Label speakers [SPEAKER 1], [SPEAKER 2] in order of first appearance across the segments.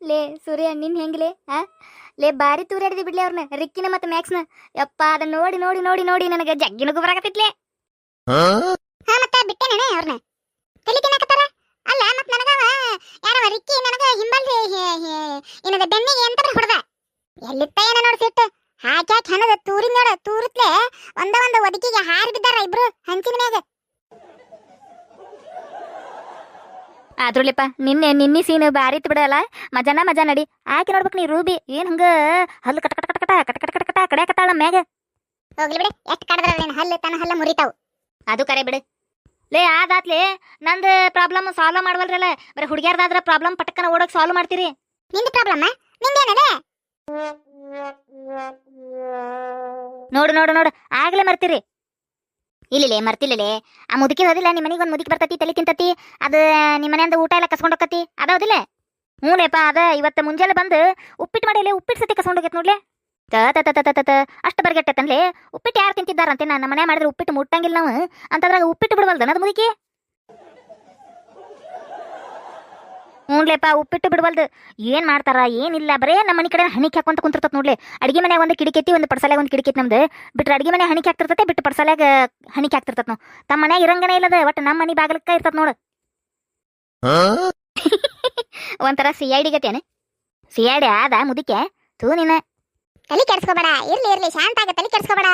[SPEAKER 1] ಲೇ ಸೂರ್ಯ ನಿನ್ ಹೆಂಗ್ಲೇ ಆ? ಲೇ ಬಾರಿ ತೂರಾಡಿದಿ ಬಿಡ್ಲಿ ಅವ್ರನ್ನ ರಿಕ್ಕಿನ ಮತ್ತೆ ಮ್ಯಾಕ್ಸ್ನ. ಯಪ್ಪ ಅದನ್ನ ನೋಡಿ ನೋಡಿ ನೋಡಿ ನೋಡಿ ನನಗೆ ಜಗ್ಗಿನ ಗೊಬ್ಬರ ಆಗತ್ತಿತ್ಲೆ
[SPEAKER 2] ಹಾ? ಮತ್ತೆ ಬಿಟ್ಟೆನೇನೆ ಅವ್ರನ್ನ ತಲೆ ತಿನ್ನಕತ್ತಾರ? ಅಲ್ಲ ಮತ್ತೆ ನನಗವ ಯಾರವ ರಿಕ್ಕಿ ನನಗ ಹಿಂಬಲ್ ಏನದ ಬೆನ್ನಿಗೆ ಎಂತ ಹೊಡೆದ. ಎಲ್ಲಿತ್ತ ಏನ ನೋಡಿ ಸಿಟ್ಟು. ಹಾಕ್ಯಾಕ್ ಹಣದ ತೂರಿನ ನೋಡ ತೂರುತ್ಲೆ ಒಂದ ಒಂದ ಒದಕಿಗೆ ಹಾರಿ ಬಿದ್ದಾರ ಇಬ್ರು ಹಂಚಿನ ಮ್ಯಾಗ.
[SPEAKER 1] ಆದ್ರೂಲೆಪ್ಪ ನಿನ್ನೆ ನಿನ್ನೆ ಸೀನ್ ಬಾರಿ ಬಿಡಲ್ಲ. ಮಜಾನ ಮಜಾ ನಡಿ. ಆಕೆ ನೋಡ್ಬೇಕು ನೀ ರೂಬಿ ಏನ್ ಹಂಗ? ಹಲ್ಲು ಕಟ ಕಟ ಕಟ ಕಟ ಕಟ ಕಟ ಕಟ ಕಟ ಕಡ್ಯಾಕತ್ತಾಳ ಮ್ಯಾಗ.
[SPEAKER 2] ಹೋಗ್ಲಿ ಬಿಡು ಎಷ್ಟ್ ಕಡದ್ರ ಹಲ್ಲು ತನ್ನ ಹಲ್ಲ ಮುರಿತಾವು.
[SPEAKER 1] ಅದು ಕರೆ ಬಿಡು. ಲೇ ಆದಾತ್ಲೆ ನಂದು ಪ್ರಾಬ್ಲಮ್ ಸಾಲ್ವ್ ಮಾಡ್ವಲ್ರಲ್ಲ. ಬರೀ ಹುಡುಗ್ಯಾರ್ದಾದ್ರ ಪ್ರಾಬ್ಲಮ್ ಪಟಕ್ಕನ ಓಡೋಕ್ ಸಾಲ್ವ್ ಮಾಡ್ತೀರಿ?
[SPEAKER 2] ನಿಂದ ಪ್ರಾಬ್ಲಮ್ ನಿಂದೇನದೆ?
[SPEAKER 1] ನೋಡು ನೋಡು ನೋಡು. ಆಗ್ಲೇ ಮರ್ತೀರಿ. ಇಲ್ಲಿಲೆ, ಮರ್ತಿಲ್ಲಲೆ. ಆ ಮುದುಕಿ ಹೋದಿಲ್ಲ ನಿಮ್ಮ ಮನೆಗೆ ಒಂದು ಮುದುಕಿ ಬರ್ತತಿ, ತಲೆ ತಿಂತತಿ, ಅದು ನಿಮ್ಮ ಮನೆಯಿಂದ ಊಟ ಎಲ್ಲ ಕಸ್ಕೊಂಡು ಹೋಗತಿ ಅದಾವದಿಲ್ಲ ಹ್ಞೂಲೇಪ ಅದ ಇವತ್ತು ಮುಂಜಾನೆ ಬಂದು ಉಪ್ಪಿಟ್ಟು ಮಾಡಿಲ್ಲ ಉಪ್ಪಿಟ್ಟು ಸತಿ ಕಸ್ಕೊಂಡು ಹೋಗ್ಯತ್ ನೋಡ್ಲೆ. ತ ತ ತ ತ ಅಷ್ಟು ಬರ್ಗೆಟ್ಟತನ್ಲೆ ಉಪ್ಪಿಟ್ಟು ಯಾರು ತಿಂತಿದ್ದಾರಂತೆ? ನಮ್ಮ ಮನೆ ಮಾಡಿದ್ರೆ ಉಪ್ಪಿಟ್ಟು ಮುಟ್ಟಂಗಿಲ್ಲ ನಾವು. ಅಂತಂದ್ರಾಗ ಉಪ್ಪಿಟ್ಟು ಬಿಡಬಲ್ದ ಅದು ಮುದುಕಿ? ಹ್ಞೂನ್ಲೇಪ ಉಪ್ಪಿಟ್ಟು ಬಿಡವಲ್ದು. ಏನು ಮಾಡ್ತಾರ? ಏನಿಲ್ಲ. ಬರೇ ನಮ್ಮ ಮನೆ ಕಡೆ ಹಣಿಕೆ ಹಾಕೊಂತ ಕುಂತಿರ್ತತ್ ನೋಡ್ಲಿ. ಅಡಿಗೆ ಮನ್ಯಾಗ ಒಂದು ಕಿಡಿಕೈತಿ ಒಂದು ಪಡ್ಸಲಾಗ ಒಂದು ಕಿಡಿಕೆತಿ ನಮ್ದು. ಬಿಟ್ರೆ ಅಡಿಗೆ ಮನೆ ಹಣಿಕೆ ಹಾಕ್ತಿರ್ತತೆ ಬಿಟ್ಟು ಪಡ್ಸಲಾಗ ಹಣಿಕೆ ಹಾಕ್ತಿರ್ತತ್ ನಾವು. ತಮ್ಮ ಮನ್ಯಾಗ ಇರಂಗನೇ ಇಲ್ಲದ ಒಟ್ಟು ನಮ್ಮ ಮನೆ ಬಾಗಿಲಕ್ಕ ಇರ್ತತ್ ನೋಡು. ಒಂಥರ ಸಿ ಐ ಡಿ ಗತೇನೆ ಸಿ ಐ ಡಿ ಆದ ಮುದಿಕೆ ತೂ ನಿನ್ನ
[SPEAKER 2] ತಲೆ ಕೆಡ್ಸ್ಕೋಬೇಡ. ಇರ್ಲಿ ಇರ್ಲಿ. ಶಾಂತ ಆಗ ತಲೆ ಕೆಡ್ಸ್ಕೋಬೇಡ.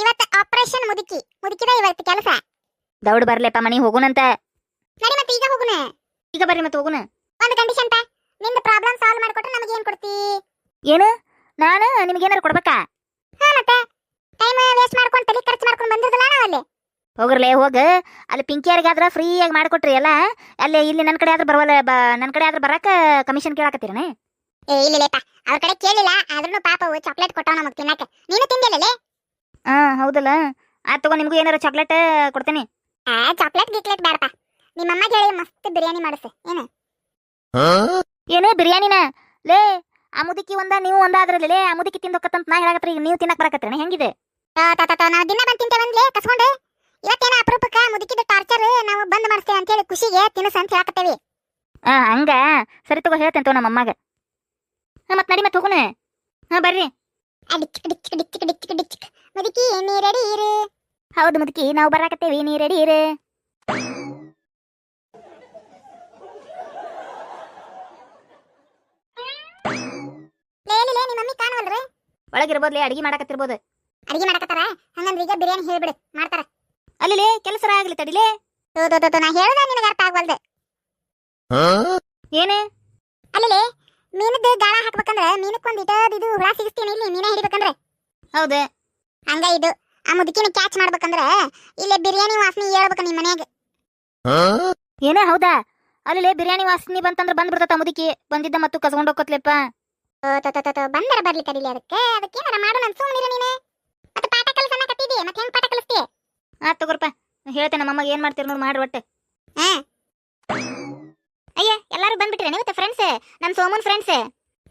[SPEAKER 2] ಇವತ್ತು ಆಪರೇಷನ್ ಮುದುಕಿ. ಮುದುಕಿದ ಇವತ್ತು ಕೆಲಸ.
[SPEAKER 1] ದೌಡ್ ಬರ್ಲೆಪ್ಪ ಮನೆ ಹೋಗುನಂತ.
[SPEAKER 2] ನಡಿ ಮತ್ತೆ ಈಗ ಹೋಗುನ.
[SPEAKER 1] ಈಗ ಬರ್ರಿ ಮತ್ತೆ ಹೋಗುನ.
[SPEAKER 2] ಒಂದು ಕಂಡೀಷನ್ ಪಾ. ನಿಂದು ಪ್ರಾಬ್ಲಮ್ ಸಾಲ್ವ್ ಮಾಡ್ಕೊಟ್ರೆ ನಮಗೆ ಏನು ಕೊಡ್ತಿ?
[SPEAKER 1] ಏನು? ನಾನು ನಿಮ್ಗೇನಾರು ಕೊಡ್ಬೇಕಾ?
[SPEAKER 2] ಹಾ ಮತ್ತೆ. ಟೈಮ್ ವೇಸ್ಟ್ ಮಾಡ್ಕೊಂಡು ತಲೆ ಖರ್ಚು ಮಾಡ್ಕೊಂಡು ಬಂದಿರಲ್ಲ ನಾವು ಅಲ್ಲಿ
[SPEAKER 1] ಹೋಗ್ರಲೇ ಹೋಗ. ಅಲ್ಲಿ ಪಿಂಕಿಯರಿಗಾದ್ರ ಫ್ರೀಯಾಗಿ ಮಾಡಿಕೊಟ್ರಿ ಎಲ್ಲ. ಅಲ್ಲಿ ಇಲ್ಲಿ ನನ್ನ ಕಡೆ ಆದ್ರೆ ಬರವಲ್ಲ ಬ ನನ್ನ ಕಡೆ ಆದ್ರೆ ಬರಕ್ಕೆ ಕಮಿಷನ್ ಕೇಳಾಕತ್ತೀರನೇ?
[SPEAKER 2] ಏ ಇಲ್ಲ ಲೇಪ ಅವ್ರ ಕಡೆ ಕೇಳಿಲ್ಲ. ಆದ್ರೂ ಪಾಪ ಅವು ಚಾಕ್ಲೇಟ್ ಕೊಟ್ಟಾವ ನಮಗೆ ತಿನ್ನಕ್ಕೆ. ನೀನು ತಿಂದಿಲ್ಲಲೇ
[SPEAKER 1] ಹಾಂ ಹೌದಲ್ಲ. ಆ ತಗೋ ನಿಮಗೂ ಏನಾರ ಚಾಕ್ಲೇಟ್ ಕೊಡ್ತೀನಿ.
[SPEAKER 2] ಆ ಚಾಕ್ಲೇಟ್ ಗಿಕ್ಲೇಟ್ ಬೇಡಪ್ಪ ನಿಮ್ಮಮ್ಮ ಹೇಳಿ ಮಸ್ತ್ ಬಿರಿಯಾನಿ ಮಾಡಿಸು. ಏನು?
[SPEAKER 1] ಏನು ಬಿರಿಯಾನಿನ? ಲೇ ಆ ಮುದುಕಿ ಒಂದ ನೀವು ಒಂದ ಅದ್ರಲ್ಲಿ ಲೇ ಆ ಮುದುಕಿ ತಿಂದೋಕತ್ತಂತ ನಾ ಹೇಳಾಕತ್ರಿ ಈಗ ನೀವು ತಿನ್ನಕ್ ಬರಕತ್ರಿ ಹೆಂಗಿದೆ?
[SPEAKER 2] ನಾವು ದಿನ ಬಂದು ತಿಂತೇವೆ ಅಂದ್ಲೇ ಕಸ್ಕೊಂಡು. ಇವತ್ತೇನ ಅಪರೂಪಕ್ಕ ಮುದುಕಿದ ಟಾರ್ಚರ್ ನಾವು ಬಂದ್ ಮಾಡ್ತೇವೆ ಅಂತ ಹೇಳಿ ಖುಷಿಗೆ ತಿನಸ ಅಂತ ಹೇಳಕತ್ತೇವಿ.
[SPEAKER 1] ಆ ಹಂಗ? ಸರಿ ತಗೋ ಹೇಳ್ತೇನೆ ತಗೋ ನಮ್ಮ ಅಮ್ಮಗ. ಮತ್ತೆ ನಡಿ ಮತ್ತೆ ಹೋಗೋಣ ಹಾ ಬರ್ರಿ.
[SPEAKER 2] ಅಡಿಚ್ ಅಡಿಚ್ ಅಡಿಚ್ ಅಡಿಚ್ ಮುದುಕಿ ನೀ ರೆಡಿ ಇರು.
[SPEAKER 1] ಹೌದು ಮುದುಕಿ ನಾವು ಬರಾಕತ್ತೇವಿ ನೀ ರೆಡಿ ಇರು. ಒಳಗಿರ್ಬೋದ್ಲೇ ಅಡಿಗೆ ಮಾಡಕತ್ತಿರ್ಬೋದು.
[SPEAKER 2] ಅಡಿಗೆ ಮಾಡಕತ್ತಾರ? ಹಂಗಂದ್ರೆ ಈಗ ಬಿರಿಯಾನಿ ಹೇಳ್ಬಿಡು ಮಾಡ್ತಾರ.
[SPEAKER 1] ಅಲ್ಲಿ ಕೆಲಸ ಆಗ್ಲಿ ತಡಿಲೇ.
[SPEAKER 2] ತೋ ತೋ ತೋ, ನಾ ಹೇಳ್ದ ನಿನಗೆ ಅರ್ಥ ಆಗ್ವಲ್ದೆ.
[SPEAKER 1] ಏನೇ?
[SPEAKER 2] ಅಲ್ಲಿ ಮೀನದ ಗಾಳ ಹಾಕ್ಬೇಕಂದ್ರ ಮೀನಕ್ಕೊಂದ್ ಇಟದ್ ಇದು ಹುಳ ಸಿಗಿಸ್ತೀನಿ ಇಲ್ಲಿ ಮೀನ ಹಿಡಿಬೇಕಂದ್ರ.
[SPEAKER 1] ಹೌದು?
[SPEAKER 2] ಹಂಗ ಇದು ಆ ಮುದುಕಿನ ಕ್ಯಾಚ್ ಮಾಡ್ಬೇಕಂದ್ರೆ ಇಲ್ಲೇ ಬಿರಿಯಾನಿ ವಾಸನೆ ಹೇಳ್ಬೇಕ ನಿಮ್ಮ ಮನ್ಯಾಗ ಹಾ?
[SPEAKER 1] ಏನೇ ಹೌದಾ? ಅಲ್ಲಿ ಬಿರಿಯಾನಿ ವಾಸನೆ ಬಂತಂದ್ರ ಬಂದ್ಬಿಡ್ತತ್ತ ಮುದುಕಿ ಬಂದಿದ್ದ ಮತ್ತು ಕಸ್ಕೊಂಡು ಹೋಗತ್ಲೆಪ್ಪ
[SPEAKER 2] ಬಂದರ ಬರ್ಲಿ ತಡಿಲಿ ಅದಕ್ಕೆ. ಅದಕ್ಕೆ ಏನಾರ ಮಾಡು ನನ್ ಸುಮ್ಮನಿರ ನೀನೆ. ಮತ್ತೆ ಪಾಠ ಕಲಿಸನ ಕತ್ತಿದಿ ಮತ್ತೆ ಹೆಂಗ್ ಪಾಠ ಕಲಿಸ್ತಿ?
[SPEAKER 1] ಆ ತಗೋರ್ಪ ಹೇಳ್ತೇನೆ ನಮ್ಮಮ್ಮಗೆ ಏನ್ ಮಾಡ್ತೀರಿ ನೋಡಿ ಮಾಡಿ ಒಟ್ಟೆ.
[SPEAKER 2] ಹಾ.
[SPEAKER 1] ಅಯ್ಯ ಎಲ್ಲಾರು ಬಂದ್ಬಿಟ್ರಿ ನೀವು ಫ್ರೆಂಡ್ಸ್ ನಮ್ಮ ಸೋಮನ್ ಫ್ರೆಂಡ್ಸ್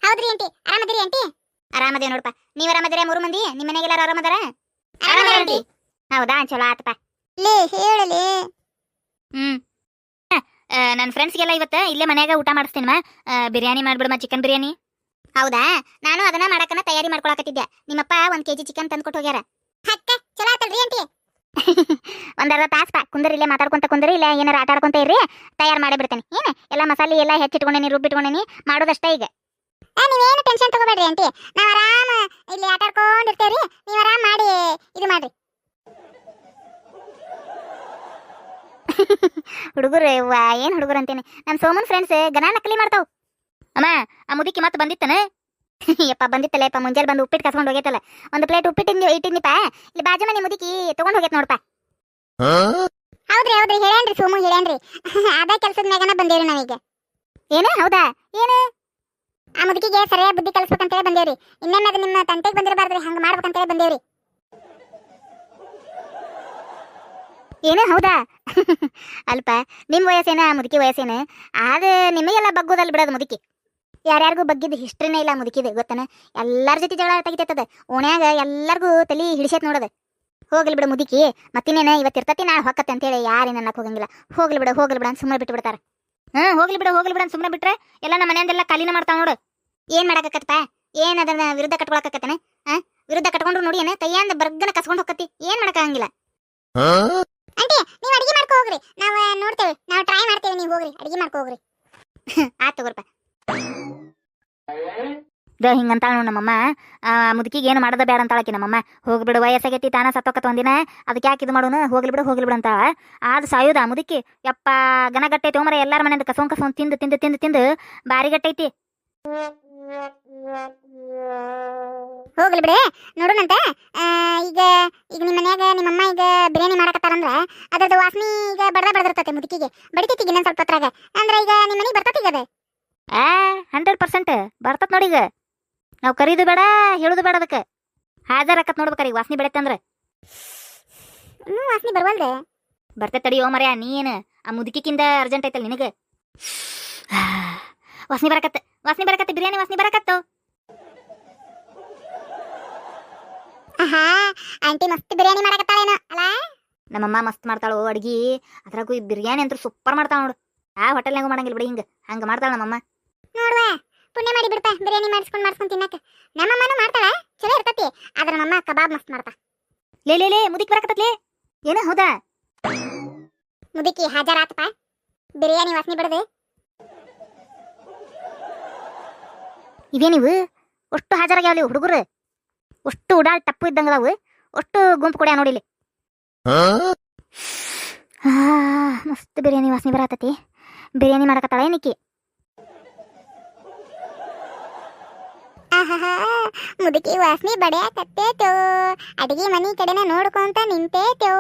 [SPEAKER 2] ಹೌದ್ರಿ ಆಂಟಿ. ಆರಾಮದಿರಿ ಆಂಟಿ?
[SPEAKER 1] ಆರಾಮದೇ ನೋಡಪ್ಪ ನೀವ್ ಆರಾಮದಿರ ಮೂರು ಮಂದಿ? ನಿಮ್ಮ ಮನೆಗೆ ಎಲ್ಲಾರು ಆರಾಮದಾರ? ಹೌದಾ? ಚಲೋ ಆತಪ್ಪ.
[SPEAKER 2] ಲೇ ಹೇಳಲಿ.
[SPEAKER 1] ಹ್ಮ್. ನನ್ನ ಫ್ರೆಂಡ್ಸ್ಗೆಲ್ಲ ಇವತ್ತ ಇಲ್ಲೇ ಮನ್ಯಾಗ ಊಟ ಮಾಡಿಸ್ತೀನಿ ಮಾ ಬಿರಿಯಾನಿ ಮಾಡ್ಬಿಡಮ್ಮ ಚಿಕನ್ ಬಿರಿಯಾನಿ.
[SPEAKER 2] ಹೌದಾ? ನಾನು ಅದನ್ನ ಮಾಡಕನ ತಯಾರಿ ಮಾಡ್ಕೊಳಕತ್ತಿದ್ದೆ. ನಿಮ್ಮಪ್ಪ ಒಂದ್ ಕೆಜಿ ಚಿಕನ್ ತಂದ್ಕೊಟ್ಟು ಹೋಗ್ಯಾರ. ಹಕ್ಕ ಚಲೋ ಆತಲ್ರಿ ಆಂಟಿ.
[SPEAKER 1] ಒಂದರ್ಧ ಅರ್ಧ ತಾಸ್ ಪಾ ಕುಂದರಿ ಇಲ್ಲೇ ಮಾತಾಡ್ಕೊಂತ ಕುಂದರಿ ಇಲ್ಲ ಏನಾರ ಆಟ ಆಡ್ಕೊಂತ ಇರ್ರಿ. ತಯಾರು ಮಾಡಿ ಬಿಡ್ತೇನೆ. ಏನ? ಎಲ್ಲ ಮಸಾಲೆ ಎಲ್ಲ ಹೆಚ್ಚಿಟ್ಕೊಂಡೇನಿ ರುಬ್ಬಿಟ್ಕೊಂಡೇನಿ ಮಾಡೋದಷ್ಟೇ ಈಗ.
[SPEAKER 2] ನೀವೇನು ಟೆನ್ಷನ್ ತಗೋಬೇಡ್ರಿ ಆಂಟಿ. ನಾವು ಆರಾಮ ಇಲ್ಲಿ ಆಟ ಆಡ್ಕೊಂಡಿರ್ತೇವ್ರಿ ಆರಾಮ ಆರಾಮ್ ಮಾಡಿ ಇದು ಮಾಡ್ರಿ.
[SPEAKER 1] ಹುಡುಗರು ಏನ್ ಹುಡುಗರು ಅಂತೇನೆ ನಮ್ಮ ಸೋಮನ್ ಫ್ರೆಂಡ್ಸ್ ಗನ ನಕಲಿ ಮಾಡ್ತಾವ್. ಅಮ್ಮ ಆ ಮುದುಕಿ ಮತ್ತೆ ಬಂದಿತ್ತನ. ಯಪ್ಪ ಬಂದಿತ್ತಲ್ಲ ಯಪ್ಪ ಮುಂಜಾನೆ ಬಂದು ಉಪ್ಪಿಟ್ಟು ಕಸ್ಕೊಂಡು ಹೋಗೈತಲ್ಲ. ಒಂದು ಪ್ಲೇಟ್ ಉಪ್ಪಿಟ್ಟು ಇಟ್ಟಿದ್ನಿಪ್ಪ ಇಲ್ಲಿ ಬಾಜು ಮನೆ ಮುದುಕಿ ತಗೊಂಡ್ ಹೋಗೈತೆ ನೋಡಪ್ಪ.
[SPEAKER 2] ಹೌದ್ರಿ ಹೌದ್ರಿ ಹೇಳೇನ್ರಿ ಸೋಮು ಹೇಳೇನ್ರಿ ಅದ ಕೆಲ್ಸದ ಮ್ಯಾಗನ ಬಂದೇವ್ರಿ ನಾವೀಗ
[SPEAKER 1] ಏನು? ಹೌದಾ? ಏನು?
[SPEAKER 2] ಆ ಮುದುಕಿಗೆ ಸರಿಯಾಗಿ ಬುದ್ಧಿ ಕಲಿಸ್ಬೇಕಂತೇಳಿ ಬಂದೇವ್ರಿ. ಇನ್ನೊಮ್ಮೆ ಅದು ನಿಮ್ಮ ತಂಟೆಗೆ ಬಂದಿರಬಾರ್ದ್ರಿ ಹಂಗ ಮಾಡ್ಬೇಕಂತೇಳಿ ಬಂದೇವ್ರಿ.
[SPEAKER 1] ಏನು? ಹೌದಾ? ಅಲ್ಪ ನಿಮ್ಮ ವಯಸ್ಸೇನ ಮುದುಕಿ ವಯಸ್ಸೇನ? ಆದ್ರೆ ನಿಮಗೆಲ್ಲ ಬಗ್ಗೋದಲ್ಲ ಬಿಡೋದು ಮುದುಕಿ. ಯಾರ್ಯಾರಿಗೂ ಬಗ್ಗಿದ ಹಿಸ್ಟ್ರಿನೇ ಇಲ್ಲ ಆ ಮುದುಕಿದು ಗೊತ್ತನ? ಎಲ್ಲಾರ ಜೊತೆ ಜಗಳ ತೆಗಿತೈತದ ಓಣ್ಯಾಗ ಎಲ್ಲಾರ್ಗೂ ತಲಿ ಹಿಡಿಸೈತ್ ನೋಡದ. ಹೋಗ್ಲಿ ಬಿಡು ಮುದುಕಿ ಮತ್ತಿನ್ನೇನ ಇವತ್ತು ಇರ್ತತಿ ನಾಳೆ ಹೊಕ್ಕತ್ತೆ ಅಂತೇಳಿ ಯಾರೇನು ಅನ್ನಕ್ ಹೋಗಂಗಿಲ್ಲ. ಹೋಗ್ಲಿ ಬಿಡು ಹೋಗ್ಲಿ ಬಿಡು ಅಂತ ಸುಮ್ಮನೆ ಬಿಟ್ಟು ಬಿಡ್ತಾರ ಹ್ಮ್ ಹೋಗ್ಲಿ ಬಿಡು ಹೋಗ್ಲಿ ಬಿಡು ಸುಮ್ಮನೆ ಬಿಟ್ರೆ ಎಲ್ಲ ನಮ್ಮ ಮನೆಯಿಂದೆಲ್ಲ ಖಾಲಿನ ಮಾಡ್ತಾವ ನೋಡು.
[SPEAKER 2] ಏನ್ ಮಾಡಕತ್ತಪ್ಪ ಏನ್ ಅದನ್ನ ವಿರುದ್ಧ ಕಟ್ಕೊಳಕತ್ತನ ಆ? ವಿರುದ್ಧ ಕಟ್ಕೊಂಡ್ರು ನೋಡಿ ಏನ? ಕೈಯಿಂದ ಬರ್ಗನ ಕಸ್ಕೊಂಡ್ ಹೋಗತಿ ಏನ್ ಮಾಡಕ್ಕಾಗಂಗಿಲ್ಲ. ಆಂಟಿ ನೀವ್ ಅಡಿಗೆ ಮಾಡ್ಕೊ ಹೋಗ್ರಿ. ನಾವ್ ನೋಡ್ತೇವೆ. ನಾವ್ ಟ್ರೈ ಮಾಡ್ತೇವೆ ನೀವ್ ಹೋಗ್ರಿ. ಅಡಿಗೆ ಮಾಡ್ಕೊ ಹೋಗ್ರಿ.
[SPEAKER 1] ದ ಹಿಂಗಂತಾಳ ನೋಡಿ ನಮ್ಮಮ್ಮ. ಮುದುಕಿಗೆ ಏನು ಮಾಡೋದ ಬೇಡ ಅಂತಾಳಕಿ ನಮ್ಮಮ್ಮ. ಹೋಗ್ಬಿಡು ವಯಸ್ಸಾಗೈತಿ ತಾನ ಸತ್ತೋಕತ್ತ ಒಂದಿನ ಅದಕ್ಕೆ ಯಾಕೆ ಇದು ಮಾಡೋನು? ಹೋಗ್ಲಿ ಬಿಡು ಹೋಗ್ಲಿ ಬಿಡು ಅಂತಾಳ. ಆದ ಸಾಯುದ ಮುದುಕಿ? ಯಪ್ಪ ಗನಗಟ್ಟೈತಿ ತೊಗೊಂಬರ ಎಲ್ಲರ ಮನೆಯಿಂದ ಕಸೋಂ ಕಸೋಂ ತಿಂದು ತಿಂದು ತಿಂದು ತಿಂದು ಬಾರಿಗಟ್ಟೈತಿ.
[SPEAKER 2] ಹೋಗ್ಲಿ ಬಿಡಿ. ನೋಡೋಣಂತೆ ಈಗ ಈಗ ನಿಮ್ಮ ಮನ್ಯಾಗ ನಿಮ್ಮಮ್ಮ ಈಗ ಬಿರಿಯಾನಿ ಮಾಡಕತ್ತಾರಂದ್ರೆ ಅದ್ರದ್ದು ವಾಸನೆ ಈಗ ಬಡದ ಬಡ್ದಿರ್ತತೆ ಮುದುಕಿಗೆ. ಬಡಿತೈತಿ ಇನ್ನೊಂದು ಸ್ವಲ್ಪ ಹೊತ್ರಾಗ. ಅಂದ್ರೆ ಈಗ ನಿಮ್ಮ ಮನೆಗೆ ಬರ್ತೈತಿ ಈಗ ಅದು?
[SPEAKER 1] ಆ ಹಂಡ್ರೆಡ್ ಪರ್ಸೆಂಟ್ ಬರ್ತತ್ ನೋಡಿ ಈಗ. ನಾವು ಕರೀದು ಬೇಡ ಹೇಳುದು ಬೇಡ ಅದಕ್ಕೆ. ಹಾಜರ್ ಆಕತ್ ನೋಡ್ಬೇಕಾರ ವಾಸನೆ ಬೆಳತ್ತೆ ಅಂದ್ರೆ.
[SPEAKER 2] ಇನ್ನೂ ವಾಸನೆ ಬರ್ವಲ್ದೆ.
[SPEAKER 1] ಬರ್ತೆ ತಡಿಯೋ ಓ ಮರ್ಯಾ ನೀನು ಆ ಮುದುಕಿಕಿಂದ ಅರ್ಜೆಂಟ್ ಐತಲ್ಲ ನಿನಗೆ? ವಾಸನೆ ಬರಕತ್ತೆ ವಾಸನೆ ಬರಕತ್ತೆ ಬಿರಿಯಾನಿ ವಾಸನೆ ಬರಕತ್ತು.
[SPEAKER 2] ಆಹಾ ಆಂಟಿ ಮಸ್ತ್ ಬಿರಿಯಾನಿ ಮಾಡಕತ್ತಾಳೇನೋ ಅಲ್ಲ?
[SPEAKER 1] ನಮ್ಮಮ್ಮ ಮಸ್ತ್ ಮಾಡ್ತಾಳು ಅಡ್ಗಿ ಅದ್ರಾಗೂ ಈ ಬಿರಿಯಾನಿ ಅಂತೂ ಸೂಪರ್ ಮಾಡ್ತಾಳ ನೋಡು. ಆ ಹೋಟೆಲ್ನಾಗೂ ಮಾಡಂಗಿಲ್ಲ ಬಿಡಿ ಹಿಂಗ ಹಂಗ ಮಾಡ್ತಾಳ ನಮ್ಮಮ್ಮ.
[SPEAKER 2] ನೋಡುವ ಪುಣ್ಯ ಮಾಡಿ ಬಿಡ್ತಾ ಬಿರಿಯಾನಿ ಮಾಡಿಸ್ಕೊಂಡ್ ಮಾಡಿಸ್ಕೊಂಡ್ ತಿನ್ನಕ ನಮ್ಮಮ್ಮನೂ ಮಾಡ್ತಾಳ ಚಲೋ ಇರ್ತತಿ ಆದ್ರೆ ನಮ್ಮಮ್ಮ ಕಬಾಬ್ ಮಸ್ತ್ ಮಾಡ್ತಾ.
[SPEAKER 1] ಲೇ ಲೇ ಲೇ ಮುದಿಕ್ ಬರಕತ್ತತ್ಲೇ? ಏನ ಹೌದಾ?
[SPEAKER 2] ಮುದುಕಿ ಹಾಜರಾತಪ್ಪ ಬಿರಿಯಾನಿ ವಾಸನೆ ಇದೇ
[SPEAKER 1] ನೀವು? ಅಷ್ಟು ಹಾಜರಾಗ್ಯಾವಲಿ ಹುಡುಗರು. ಅಷ್ಟು ಉಡಾಳ್ ಟಪ್ಪು ಇದ್ದಂಗ ಅದಾವು ಅಷ್ಟು ಗುಂಪು ಕೊಡ್ಯಾ ನೋಡಿಲಿ ಆ, ಮಸ್ತ್ ಬಿರಿಯಾನಿ ವಾಸನೆ ಬರತತಿ ಬಿರಿಯಾನಿ ಮಾಡಕತ್ತಾಳ ಏನಿಕ್ಕಿ
[SPEAKER 2] ಮುದುಕಿ ವಾಸನೆ ಬಡಿಯಾಕತ್ತೇತೋ. ಅಡಿಗೆ ಮನಿ ಕಡೆನ ನೋಡ್ಕೊಂತ ನಿಂತೇತೋ.